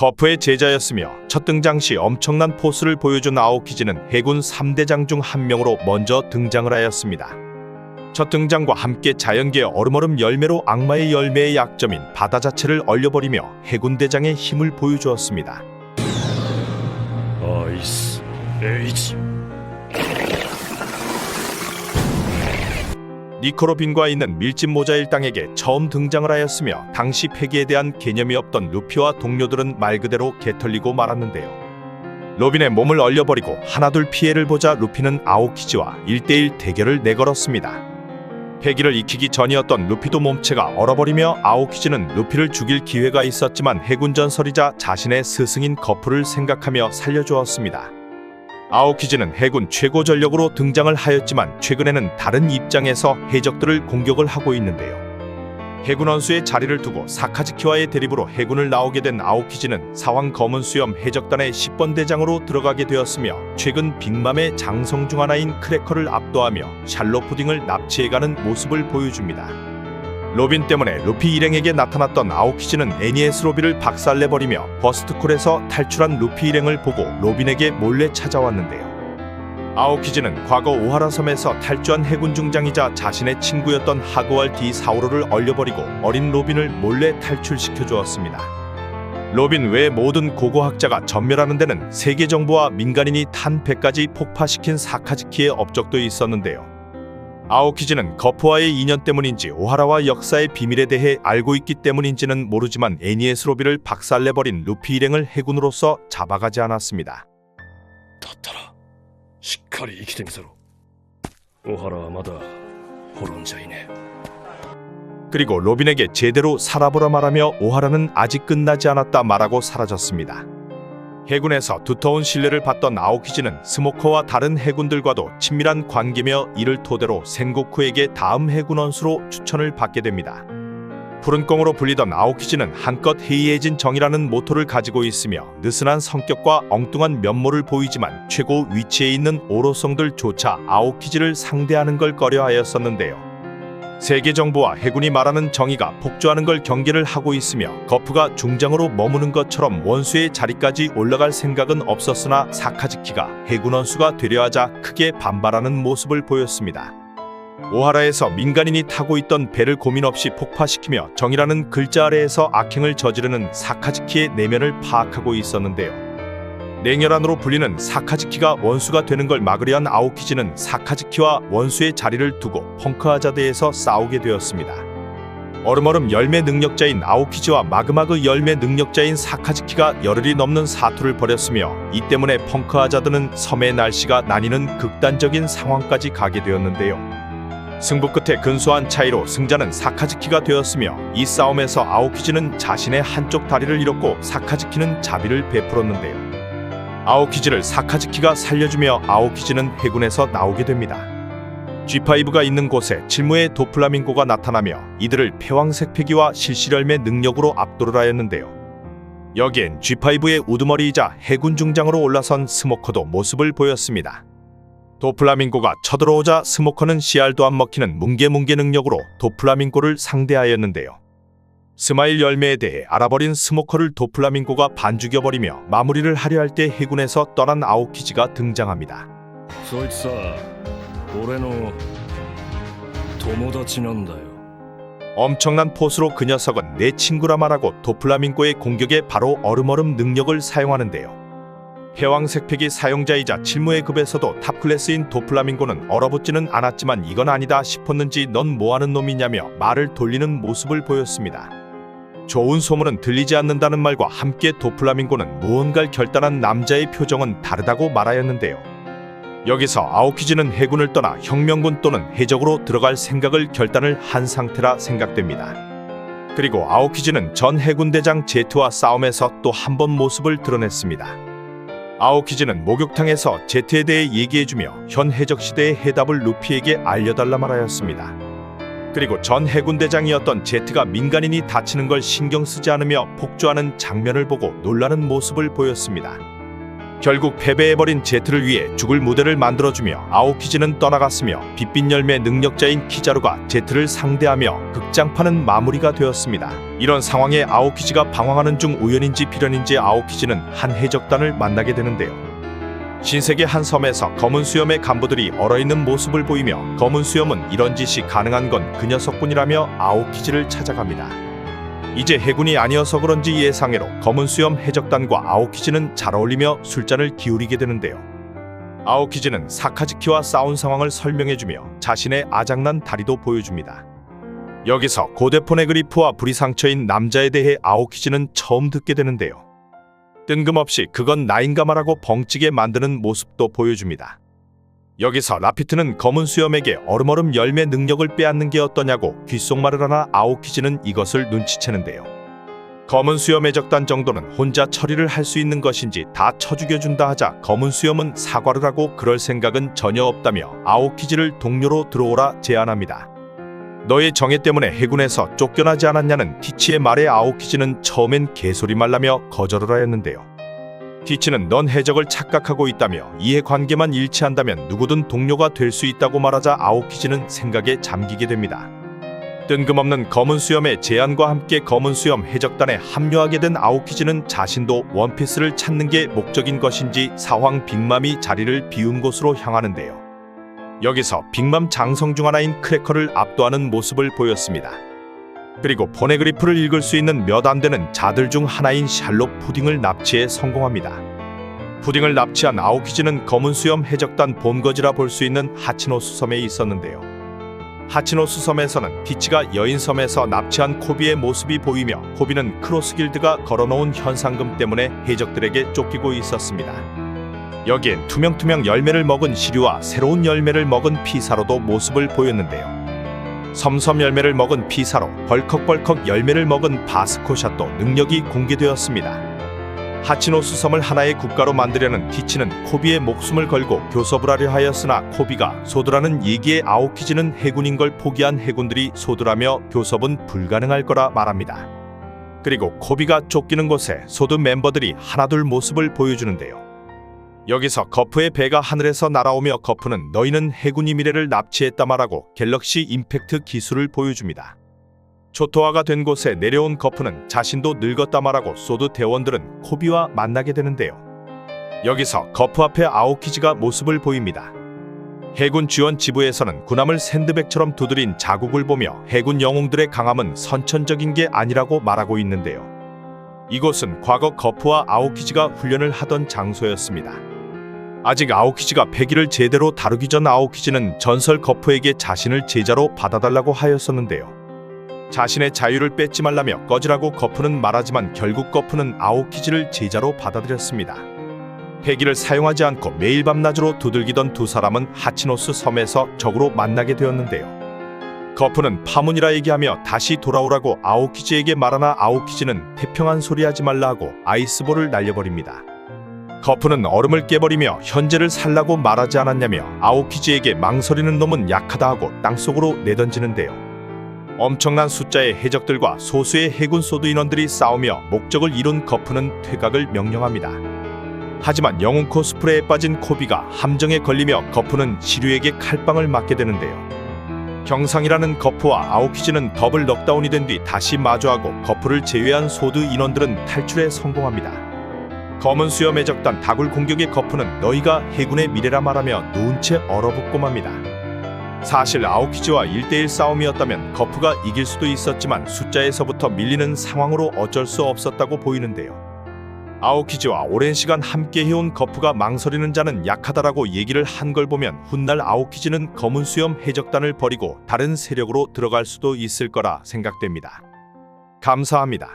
거프의 제자였으며 첫 등장 시 엄청난 포스를 보여준 아오키지는 해군 3대장 중 한 명으로 먼저 등장을 하였습니다. 첫 등장과 함께 자연계 얼음얼음 열매로 악마의 열매의 약점인 바다 자체를 얼려버리며 해군 대장의 힘을 보여주었습니다. 아이스 에이지 니코로빈과 있는 밀집 모자일 땅에게 처음 등장을 하였으며 당시 패기에 대한 개념이 없던 루피와 동료들은 말 그대로 개털리고 말았는데요. 로빈의 몸을 얼려버리고 하나둘 피해를 보자 루피는 아오키지와 1대1 대결을 내걸었습니다. 패기를 익히기 전이었던 루피도 몸체가 얼어버리며 아오키지는 루피를 죽일 기회가 있었지만 해군 전설이자 자신의 스승인 거프를 생각하며 살려주었습니다. 아오키즈는 해군 최고 전력으로 등장을 하였지만 최근에는 다른 입장에서 해적들을 공격을 하고 있는데요. 해군 원수의 자리를 두고 사카즈키와의 대립으로 해군을 나오게 된 아오키즈는 사왕 검은 수염 해적단의 10번 대장으로 들어가게 되었으며 최근 빅맘의 장성 중 하나인 크래커를 압도하며 샬롯 푸딩을 납치해가는 모습을 보여줍니다. 로빈 때문에 루피 일행에게 나타났던 아오키즈는 애니에스 로비를 박살내버리며 버스트콜에서 탈출한 루피 일행을 보고 로빈에게 몰래 찾아왔는데요. 아오키즈는 과거 오하라 섬에서 탈주한 해군 중장이자 자신의 친구였던 하그왈 디 사우로를 얼려버리고 어린 로빈을 몰래 탈출시켜 주었습니다. 로빈 외 모든 고고학자가 전멸하는 데는 세계 정부와 민간인이 탄 배까지 폭파시킨 사카즈키의 업적도 있었는데요. 아오키즈는 거프와의 인연 때문인지 오하라와 역사의 비밀에 대해 알고 있기 때문인지는 모르지만 애니에스 로비를 박살내버린 루피 일행을 해군으로서 잡아가지 않았습니다. だったらしっかり生きてみせろ小原はまだ滅んじゃいねえ 그리고 로빈에게 제대로 살아보라 말하며 오하라는 아직 끝나지 않았다 말하고 사라졌습니다. 해군에서 두터운 신뢰를 받던 아오키즈는 스모커와 다른 해군들과도 친밀한 관계며 이를 토대로 생고쿠에게 다음 해군 원수로 추천을 받게 됩니다. 푸른 꽁으로 불리던 아오키즈는 한껏 해이해진 정이라는 모토를 가지고 있으며 느슨한 성격과 엉뚱한 면모를 보이지만 최고 위치에 있는 오로성들조차 아오키즈를 상대하는 걸 꺼려하였었는데요. 세계 정부와 해군이 말하는 정의가 폭주하는 걸 경계를 하고 있으며 거프가 중장으로 머무는 것처럼 원수의 자리까지 올라갈 생각은 없었으나 사카즈키가 해군 원수가 되려 하자 크게 반발하는 모습을 보였습니다. 오하라에서 민간인이 타고 있던 배를 고민 없이 폭파시키며 정의라는 글자 아래에서 악행을 저지르는 사카즈키의 내면을 파악하고 있었는데요. 냉혈한으로 불리는 사카즈키가 원수가 되는 걸 막으려 한 아오키즈는 사카즈키와 원수의 자리를 두고 펑크아자드에서 싸우게 되었습니다. 얼음얼음 열매 능력자인 아오키즈와 마그마그 열매 능력자인 사카즈키가 열흘이 넘는 사투를 벌였으며 이 때문에 펑크아자드는 섬의 날씨가 나뉘는 극단적인 상황까지 가게 되었는데요. 승부 끝에 근소한 차이로 승자는 사카즈키가 되었으며 이 싸움에서 아오키즈는 자신의 한쪽 다리를 잃었고 사카즈키는 자비를 베풀었는데요. 아오키즈를 사카즈키가 살려주며 아오키즈는 해군에서 나오게 됩니다. G5가 있는 곳에 칠무의 도플라밍고가 나타나며 이들을 패왕색 패기와 실시열매 능력으로 압도를 하였는데요. 여기엔 G5의 우두머리이자 해군 중장으로 올라선 스모커도 모습을 보였습니다. 도플라밍고가 쳐들어오자 스모커는 씨알도 안 먹히는 뭉게뭉게 능력으로 도플라밍고를 상대하였는데요. 스마일 열매에 대해 알아버린 스모커를 도플라밍고가 반죽여버리며 마무리를 하려 할 때 해군에서 떠난 아오키지가 등장합니다. そいつさ俺の友達なんだよ 엄청난 포스로 그 녀석은 내 친구라 말하고 도플라밍고의 공격에 바로 얼음얼음 능력을 사용하는데요. 해왕색 패기 사용자이자 칠무의 급에서도 탑클래스인 도플라밍고는 얼어붙지는 않았지만 이건 아니다 싶었는지 넌 뭐하는 놈이냐며 말을 돌리는 모습을 보였습니다. 좋은 소문은 들리지 않는다는 말과 함께 도플라밍고는 무언가를 결단한 남자의 표정은 다르다고 말하였는데요. 여기서 아오키즈는 해군을 떠나 혁명군 또는 해적으로 들어갈 생각을 결단을 한 상태라 생각됩니다. 그리고 아오키즈는 전 해군 대장 제트와 싸움에서 또 한 번 모습을 드러냈습니다. 아오키즈는 목욕탕에서 제트에 대해 얘기해주며 현 해적 시대의 해답을 루피에게 알려달라 말하였습니다. 그리고 전 해군 대장이었던 제트가 민간인이 다치는 걸 신경 쓰지 않으며 폭주하는 장면을 보고 놀라는 모습을 보였습니다. 결국 패배해버린 제트를 위해 죽을 무대를 만들어주며 아오키즈는 떠나갔으며 빛빛 열매 능력자인 키자루가 제트를 상대하며 극장판은 마무리가 되었습니다. 이런 상황에 아오키즈가 방황하는 중 우연인지 필연인지 아오키즈는 한 해적단을 만나게 되는데요. 신세계 한 섬에서 검은 수염의 간부들이 얼어있는 모습을 보이며 검은 수염은 이런 짓이 가능한 건 그 녀석뿐이라며 아오키즈를 찾아갑니다. 이제 해군이 아니어서 그런지 예상외로 검은 수염 해적단과 아오키즈는 잘 어울리며 술잔을 기울이게 되는데요. 아오키즈는 사카즈키와 싸운 상황을 설명해주며 자신의 아작난 다리도 보여줍니다. 여기서 고대폰의 그리프와 불이 상처인 남자에 대해 아오키즈는 처음 듣게 되는데요. 뜬금없이 그건 나인가 말하고 벙찌게 만드는 모습도 보여줍니다. 여기서 라피트는 검은 수염에게 얼음얼음 열매 능력을 빼앗는 게 어떠냐고 귓속말을 하나 아오키즈는 이것을 눈치채는데요. 검은 수염의 적단 정도는 혼자 처리를 할 수 있는 것인지 다 쳐죽여준다 하자 검은 수염은 사과를 하고 그럴 생각은 전혀 없다며 아오키즈를 동료로 들어오라 제안합니다. 너의 정예 때문에 해군에서 쫓겨나지 않았냐는 티치의 말에 아오키즈는 처음엔 개소리 말라며 거절을 하였는데요. 티치는 넌 해적을 착각하고 있다며 이해관계만 일치한다면 누구든 동료가 될 수 있다고 말하자 아오키즈는 생각에 잠기게 됩니다. 뜬금없는 검은 수염의 제안과 함께 검은 수염 해적단에 합류하게 된 아오키즈는 자신도 원피스를 찾는 게 목적인 것인지 사황 빅맘이 자리를 비운 곳으로 향하는데요. 여기서 빅맘 장성 중 하나인 크래커를 압도하는 모습을 보였습니다. 그리고 포네그리프를 읽을 수 있는 몇 안 되는 자들 중 하나인 샬롯 푸딩을 납치해 성공합니다. 푸딩을 납치한 아오키즈는 검은 수염 해적단 본거지라 볼 수 있는 하치노수 섬에 있었는데요. 하치노수 섬에서는 피치가 여인섬에서 납치한 코비의 모습이 보이며 코비는 크로스 길드가 걸어놓은 현상금 때문에 해적들에게 쫓기고 있었습니다. 여기엔 투명투명 열매를 먹은 시류와 새로운 열매를 먹은 피사로도 모습을 보였는데요. 섬섬 열매를 먹은 피사로 벌컥벌컥 열매를 먹은 바스코샷도 능력이 공개되었습니다. 하치노스 섬을 하나의 국가로 만들려는 티치는 코비의 목숨을 걸고 교섭을 하려 하였으나 코비가 소드라는 얘기에 아오키즈는 해군인 걸 포기한 해군들이 소드라며 교섭은 불가능할 거라 말합니다. 그리고 코비가 쫓기는 곳에 소드 멤버들이 하나둘 모습을 보여주는데요. 여기서 거프의 배가 하늘에서 날아오며 거프는 너희는 해군이 미래를 납치했다 말하고 갤럭시 임팩트 기술을 보여줍니다. 초토화가 된 곳에 내려온 거프는 자신도 늙었다 말하고 소드 대원들은 코비와 만나게 되는데요. 여기서 거프 앞에 아오키즈가 모습을 보입니다. 해군 지원 지부에서는 군함을 샌드백처럼 두드린 자국을 보며 해군 영웅들의 강함은 선천적인 게 아니라고 말하고 있는데요. 이곳은 과거 거프와 아오키즈가 훈련을 하던 장소였습니다. 아직 아오키즈가 패기를 제대로 다루기 전 아오키즈는 전설 거프에게 자신을 제자로 받아달라고 하였었는데요. 자신의 자유를 뺏지 말라며 꺼지라고 거프는 말하지만 결국 거프는 아오키즈를 제자로 받아들였습니다. 패기를 사용하지 않고 매일 밤낮으로 두들기던 두 사람은 하치노스 섬에서 적으로 만나게 되었는데요. 거프는 파문이라 얘기하며 다시 돌아오라고 아오키즈에게 말하나 아오키즈는 태평한 소리 하지 말라 하고 아이스볼을 날려버립니다. 거프는 얼음을 깨버리며 현재를 살라고 말하지 않았냐며 아오키즈에게 망설이는 놈은 약하다 하고 땅속으로 내던지는데요. 엄청난 숫자의 해적들과 소수의 해군 소드 인원들이 싸우며 목적을 이룬 거프는 퇴각을 명령합니다. 하지만 영웅 코스프레에 빠진 코비가 함정에 걸리며 거프는 시류에게 칼빵을 맞게 되는데요. 경상이라는 거프와 아오키즈는 더블 넉다운이 된 뒤 다시 마주하고 거프를 제외한 소드 인원들은 탈출에 성공합니다. 검은 수염의 적단 다굴 공격의 거프는 너희가 해군의 미래라 말하며 누운 채 얼어붙고 맙니다. 사실 아오키즈와 1대1 싸움이었다면 거프가 이길 수도 있었지만 숫자에서부터 밀리는 상황으로 어쩔 수 없었다고 보이는데요. 아오키즈와 오랜 시간 함께 해온 거프가 망설이는 자는 약하다라고 얘기를 한 걸 보면 훗날 아오키즈는 검은 수염 해적단을 버리고 다른 세력으로 들어갈 수도 있을 거라 생각됩니다. 감사합니다.